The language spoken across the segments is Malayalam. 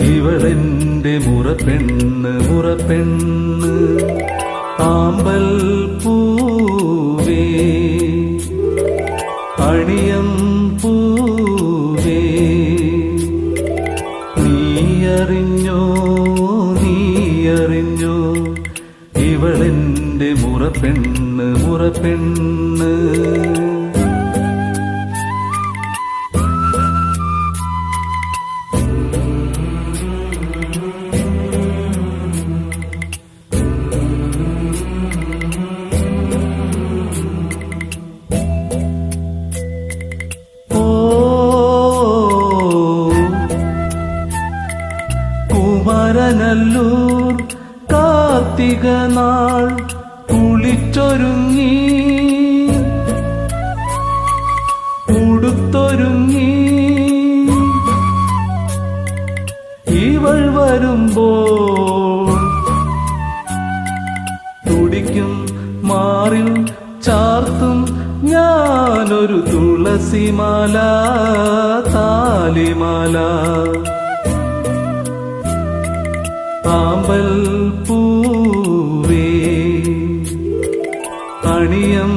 ഇവളെന്റെ മുറപ്പെണ്ണ് മുറപ്പെണ്ണ്. ആമ്പൽ പൂവേ അണിയം പൂവേ. നീയറിഞ്ഞോ നീയറിഞ്ഞോ ഇവളെന്റെ മുറപ്പെണ്ണ് മുറപ്പെണ്ണ്. കുമരനല്ലൂർ കാർത്തിക നാൾ കുളിച്ചൊരുങ്ങി. ഉടുത്തൊരുങ്ങി. ഇവൾ വരുമ്പോൾ തുടിക്കും മാറിൽ ചാർത്തും ഞാനൊരു തുളസിമാല താലിമാല. ആമ്പൽ പൂവേ. അണിയം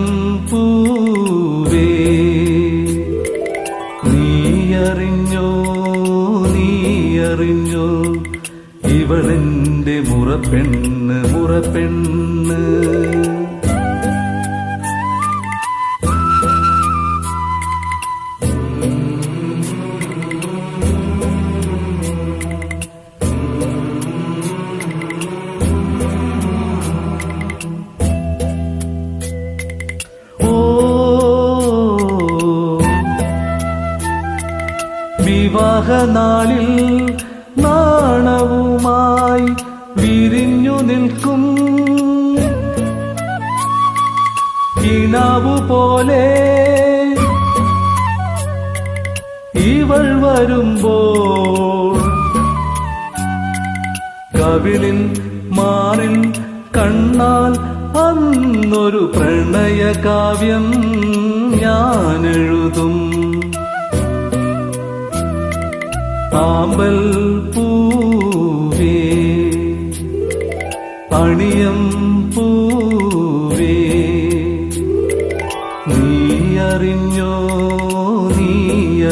പൂവേ. നീ അറിഞ്ഞോ നീയറിഞ്ഞോ നീയറിഞ്ഞോ ഇവളെന്റെ മുറപ്പെണ്ണ് മുറപ്പെണ്ണ്. വിവാഹനാളിൽ നാണവുമായി വിരിഞ്ഞു നിൽക്കും. കിനാവു പോലെ ഇവൾ വരുമ്പോൾ കവിളിൻ മാറിൻ കണ്ണാൽ അന്നൊരു പ്രണയകാവ്യം ഞാൻ എഴുതും ആമ്പൽ പൂവേ അണിയം പൂവേ. നീ അറിഞ്ഞോ നീ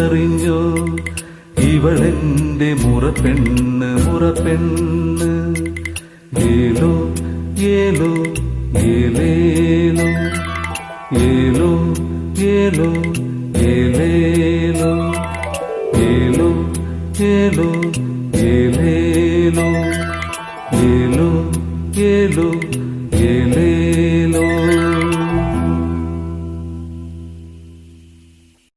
അറിഞ്ഞോ ഇവളെന്റെ മുറപ്പെണ്ണ് മുറപ്പെണ്ണ്. ഏലോ ഏലോ ഏലേലോ ഏലോ ഏലോ ഏലേലോ ఏలు ఏలు ఏలు ఏలు.